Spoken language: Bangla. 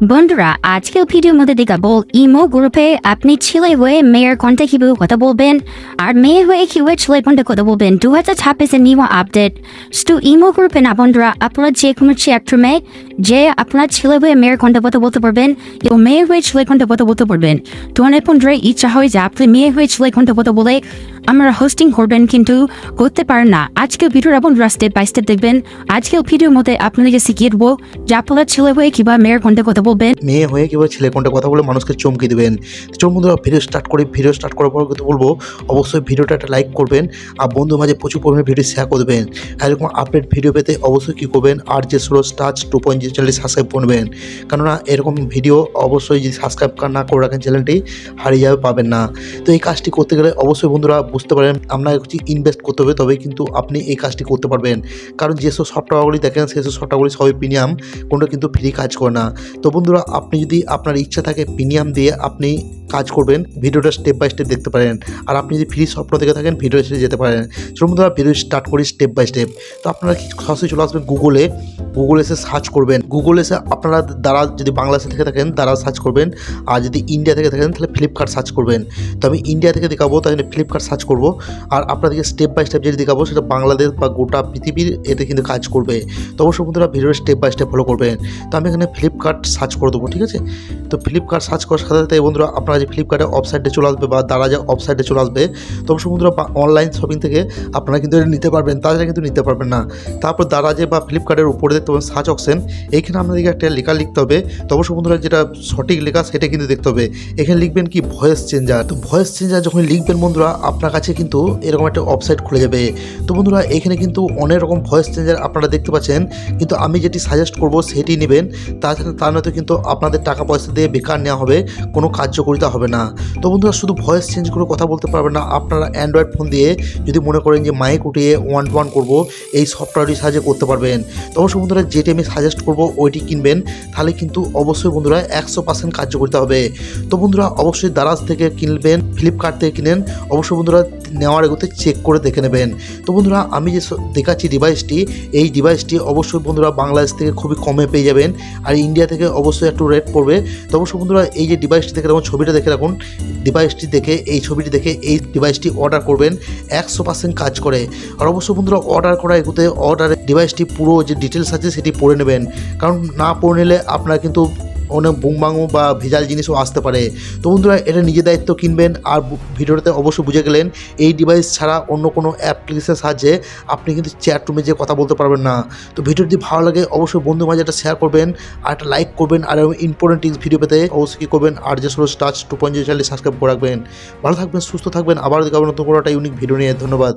বন্ধুরা, আজকের ভিডিওর মধ্যে দেখাবো ইমো গ্রুপে আপনি ছেলে হয়ে মেয়ের কন্টে কীভাবে কথা বলবেন? আর মেয়ে হয়ে কীভাবে ছেলে কন্টে কথা বলবেন? দু হাজার ছাব্বিশে নিউ আপডেট শুধু ইমো গ্রুপে না বন্ধুরা, আপনারা যে কোনো চ্যাপ্টারে যে আপনার ছেলে হয়ে মেয়ের কন্টে কথা বলতে পারবেন, এবং মেয়ে হয়ে ছেলে কন্টে কথা বলতে পারবেন। তো অনেক বন্ধুরা, ইচ্ছা হয় যে আপনি মেয়ে হয়ে ছেলে কন্টে কথা বলে আমরা হোস্টিং করবেন কিন্তু করতে পারেন না। আজকের ভিডিওর বন্ধুরা স্টেপ বাই স্টেপ দেখবেন। আজকের ভিডিওর মধ্যে আপনাদেরকে শিখিয়ে দেবো যে আপনার ছেলে হয়ে কীভাবে মেয়ের কন্টে কথা বলবেন। মেয়ে হয়ে কীভাবে ছেলে কোনটা কথা বলে মানুষকে চমকে দেবেন। চলুন বন্ধুরা ভিডিও স্টার্ট করি। ভিডিও স্টার্ট করার পর কিন্তু বলব, অবশ্যই ভিডিওটা একটা লাইক করবেন আর বন্ধু মাঝে প্রচুর পরিমাণে ভিডিও শেয়ার করে দেবেন এরকম আপডেট ভিডিও পেতে অবশ্যই কী করবেন? আর যে solo touch two point zero চ্যানেলটি সাবস্ক্রাইব করবেন। কেননা এরকম ভিডিও অবশ্যই যদি সাবস্ক্রাইব না করে রাখেন চ্যানেলটি হারিয়ে যাবে, পাবেন না। তো এই কাজটি করতে গেলে অবশ্যই বন্ধুরা বুঝতে পারেন, আপনাকে কিছু ইনভেস্ট করতে হবে তবে কিন্তু আপনি এই কাজটি করতে পারবেন। কারণ যেসব সফটওয়্যারগুলি দেখেন সেসব সফটওয়্যারগুলি সবই প্রিমিয়াম কোনটা কিন্তু ফ্রি কাজ করে না। তো বন্ধুরা, আপনি যদি আপনার ইচ্ছা থাকে প্রিমিয়াম দিয়ে আপনি কাজ করবেন, ভিডিওটা স্টেপ বাই স্টেপ দেখতে পারেন। আর আপনি যদি ফ্রি সফটওয়্যার দেখে থাকেন, ভিডিও এসে যেতে পারেন। চলুন বন্ধুরা ভিডিও স্টার্ট করি স্টেপ বাই স্টেপ তো আপনারা সরাসরি চলে আসবেন গুগলে গুগল এসে সার্চ করবেন। গুগল এসে আপনারা দ্বারা যদি বাংলাদেশে থেকে থাকেন, দ্বারা সার্চ করবেন। আর যদি ইন্ডিয়া থেকে থাকেন তাহলে ফ্লিপকার্ট সার্চ করবেন। তো আমি ইন্ডিয়া থেকে দেখাবো, তাই ফ্লিপকার্ট সার্চ করব। আর আপনাদেরকে স্টেপ বাই স্টেপ যেটি দেখাবো, সেটা বাংলাদেশ বা গোটা পৃথিবীর এতে কিন্তু কাজ করবে। তো অবশ্যই বন্ধুরা ভিডিওটা স্টেপ বাই স্টেপ ফলো করবেন। তো আমি এখানে ফ্লিপকার্ট সার্চ করে দেবো, ঠিক আছে? তো ফ্লিপকার্ট সার্চ করার সাথে সাথে বন্ধুরা, আপনারা যে ফ্লিপকার্টে ওয়েবসাইটে চলে আসবে বা দ্বারা যে ওয়েবসাইটে চলে আসবে, তো অবশ্যই বন্ধুরা অনলাইন শপিং থেকে আপনারা কিন্তু এটা নিতে পারবেন, তাছাড়া কিন্তু নিতে পারবেন না। তারপর দারাজে বা ফ্লিপকার্টের উপরে দেখতে পাবেন সার্চ অপশন এইখানে আপনাদেরকে একটা লেখা লিখতে হবে। তো অবশ্যই বন্ধুরা যেটা সঠিক লেখা সেটা কিন্তু দেখতে হবে। এখানে লিখবেন কি ভয়েস চেঞ্জার তো ভয়েস চেঞ্জার যখন লিখবেন বন্ধুরা, আপনার কাছে কিন্তু এরকম একটা ওয়েবসাইট খুলে যাবে। তো বন্ধুরা, এখানে কিন্তু অনেক রকম ভয়েস চেঞ্জার আপনারা দেখতে পাচ্ছেন, কিন্তু আমি যেটি সাজেস্ট করব সেটি নেবেন, তাছাড়া তা নয়তো কিন্তু আপনাদের টাকা পয়সা দিয়ে বেকার নেওয়া হবে, কোনো কার্যকরিতা হবে না। তো বন্ধুরা, শুধু ভয়েস চেঞ্জ করে কথা বলতে পারবেন না। আপনারা অ্যান্ড্রয়েড ফোন দিয়ে যদি মনে করেন যে মাইক উঠিয়ে ওয়ান টু ওয়ান করব, এই সফটওয়্যারটি সাহায্যে করতে পারবেন। তো অবশ্যই বন্ধুরা, যেটি আমি সাজেস্ট করব, ওইটি কিনবেন। তাহলে কিন্তু অবশ্যই বন্ধুরা একশো পার্সেন্ট কার্যকরিতা হবে। তো বন্ধুরা, অবশ্যই দারাজ থেকে কিনবেন ফ্লিপকার্ট থেকে কিনেন। অবশ্যই বন্ধুরা নেওয়ার এগোতে চেক করে দেখে নেবেন। তো বন্ধুরা, আমি যে দেখাচ্ছি ডিভাইসটি এই ডিভাইসটি অবশ্যই বন্ধুরা বাংলাদেশ থেকে খুবই কমে পেয়ে যাবেন। আর ইন্ডিয়া থেকে অবশ্যই একটু রেট পড়বে। তো অবশ্যই বন্ধুরা, এই যে ডিভাইসটি দেখে রাখুন, ছবিটা দেখে রাখুন। ডিভাইসটি দেখে, এই ছবিটি দেখে, এই ডিভাইসটি অর্ডার করবেন। একশো পার্সেন্ট কাজ করে। আর অবশ্যই বন্ধুরা অর্ডার করা এগুতে অর্ডারের ডিভাইসটি পুরো যে ডিটেলস আছে, সেটি পড়ে নেবেন। কারণ না পড়ে নিলে আপনার কিন্তু অনেক বুংবাংও বা ভেজাল জিনিসও আসতে পারে। তো বন্ধুরা, এটা নিজের দায়িত্ব কিনবেন আর ভিডিওটাতে অবশ্যই বুঝে গেলেন, এই ডিভাইস ছাড়া অন্য কোনো অ্যাপ্লিকেশনের সাহায্যে আপনি কিন্তু চ্যাট রুমে যে কথা বলতে পারবেন না। তো ভিডিওটি যদি ভালো লাগে, অবশ্যই বন্ধু মাঝে এটা শেয়ার করবেন, আর একটা লাইক করবেন, আর ইম্পর্টেন্ট টিপস ভিডিও পেতে অবশ্যই কী করবেন আর যে solo touch two point channel subscribe করে রাখবেন। ভালো থাকবেন, সুস্থ থাকবেন আবার দেখাবেন নতুন কোনো একটা ইউনিক ভিডিও নিয়ে। ধন্যবাদ।